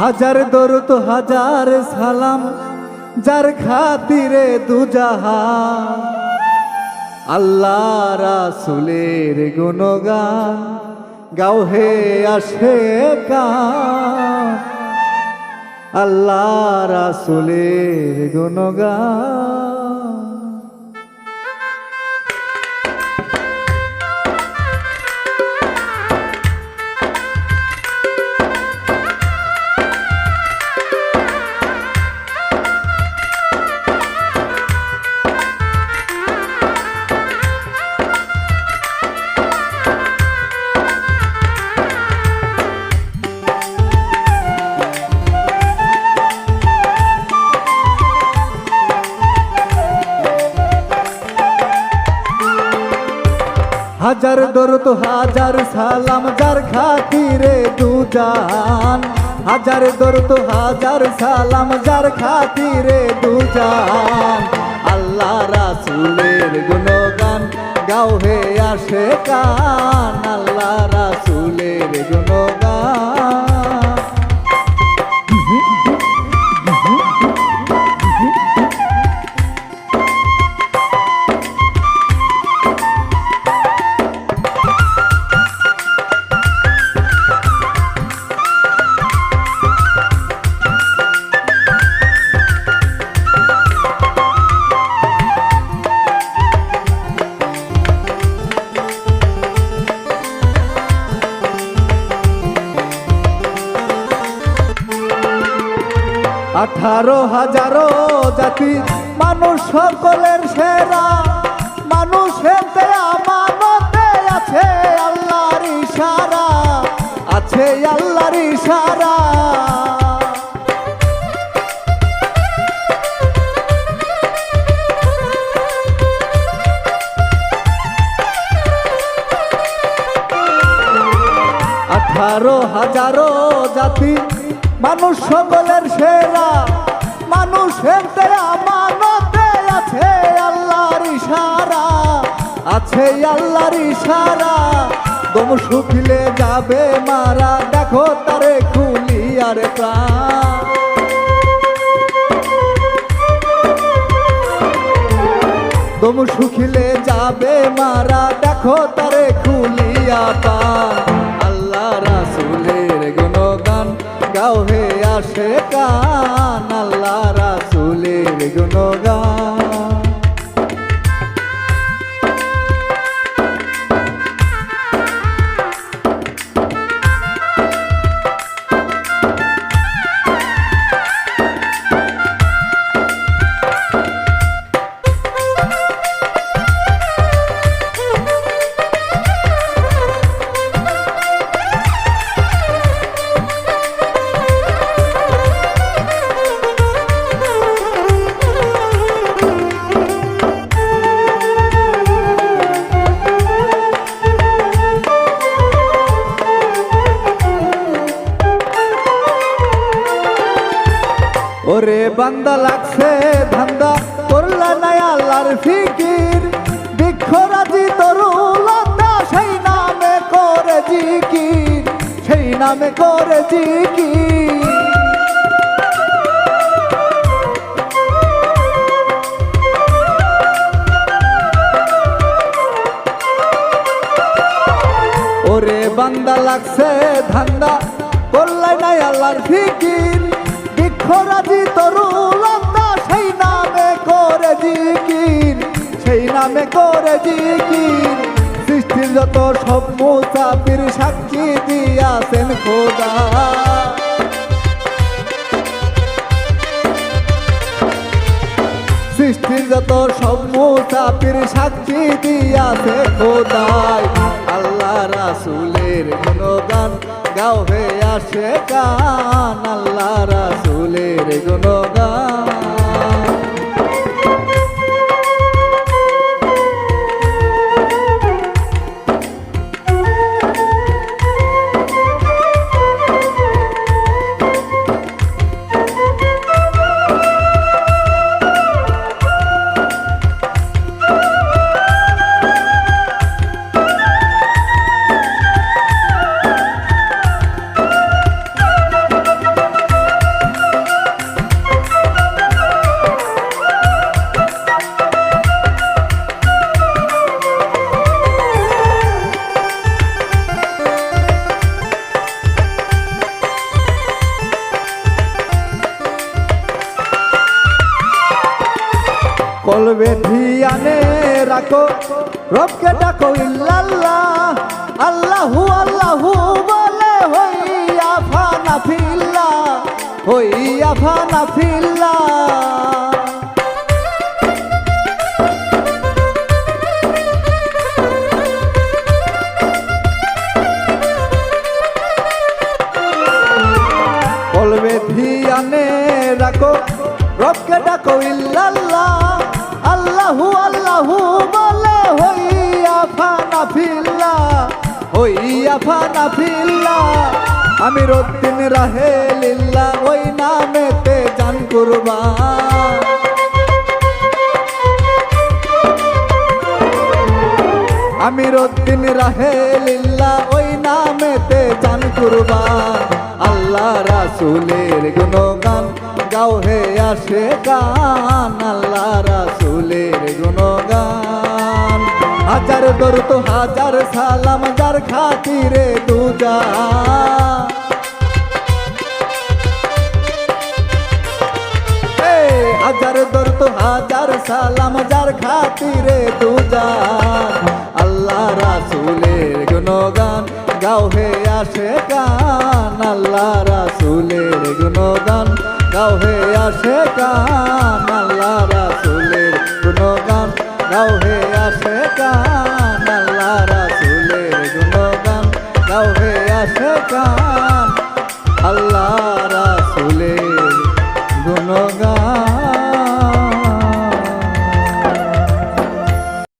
হাজার দরুত হাজার সালাম, যার খাতিরে দুজাহা আল্লাহ রাসুলের গুণগান গাও হে আসে আল্লাহ রাসুলের গুণগান হাজার দরদ, হাজার সালাম, যার খাতিরে দুজান। হাজার দরদ, হাজার সালাম, যার খাতিরে দুজান। আল্লাহ রাসুলের গুণগান, গাও হে আসে কান আল্লাহ রাসুলের গুণগান। আঠারো হাজারো জাতি, মানুষ সকলের সেরা। মানুষের আমানতে আছে আল্লাহর ইশারা, আছে আল্লাহর ইশারা। আঠারো হাজারো জাতি মানুষ সকলের সেরা, মানুষের আমানতে আছে আল্লাহর ইশারা, আছে আল্লাহর ইশারা। দম শুকিলে যাবে মারা, দেখো তারে খুলিয়ার প্রাণ। দম শুকিলে যাবে মারা, দেখো তারে খুলিয়া পান গাও হে আসে কান আল্লাহ রাসুলের গুণগান বান্দা লাগছে ধান্দা করলা নাই আল্লাহর ফিকির। বৃক্ষরাজি তরুলতা সেই নামে করে জিকির, সেই নামে করে জিকির। ওরে বান্দা লাগছে ধান্দা করলাই নাই আল্লাহর ফিকির। বৃক্ষরাজি তরুলতা সেই নামে করে জিকির, সেই নামে করে জিকির। সৃষ্টির যত সব মুসাফির সাক্ষী দিয়াছেন খোদা। সৃষ্টির যত সব মুসাফির সাক্ষী দিয়াছে খোদাই, আল্লাহ রাসুলের গুণগান গাও হে আসে কান আল্লাহ রাসুলের গুণগান। ধিয়ানে রাখো, রবকে ডাকো, ইল্লাল্লাহ, আল্লাহু আল্লাহু বলে, হইয়া ফানা ফিল্লা, হইয়া ফানা ফিল্লা। বলবে, ধিয়ানে রাখো, রবকে ডাকো, ইল্লাল্লাহ আল্লাহু আল্লাহু বলে, হইয়া ফানা ফিল্লা, হইয়া ফানা ফিল্লা। আমি রদ্দিন রাহে লিল্লা, ওই নামেতে জান কুরবান আমি রদ্দিন রাহে লিল্লা, ওই নামেতে জান কুরবান আল্লাহ রাসুলের গুণগান গাও হে আসে গান, আল্লাহ রাসুলের গুণগান। হাজার দরুত হাজার সালাম, যার খাতিরে দুজা। হাজার দরুত হাজার সালাম, যার খাতিরে দুজান আল্লাহ রাসুলের গুণগান, গাও হে আসে গান, আল্লাহ রাসুলের গুণগান। গাও হে আসে গান আল্লাহ রাসুলের গুণগান। গাও হে আসে গান আল্লাহ রাসুলের গুণগান। গাও হে আসে গান আল্লাহ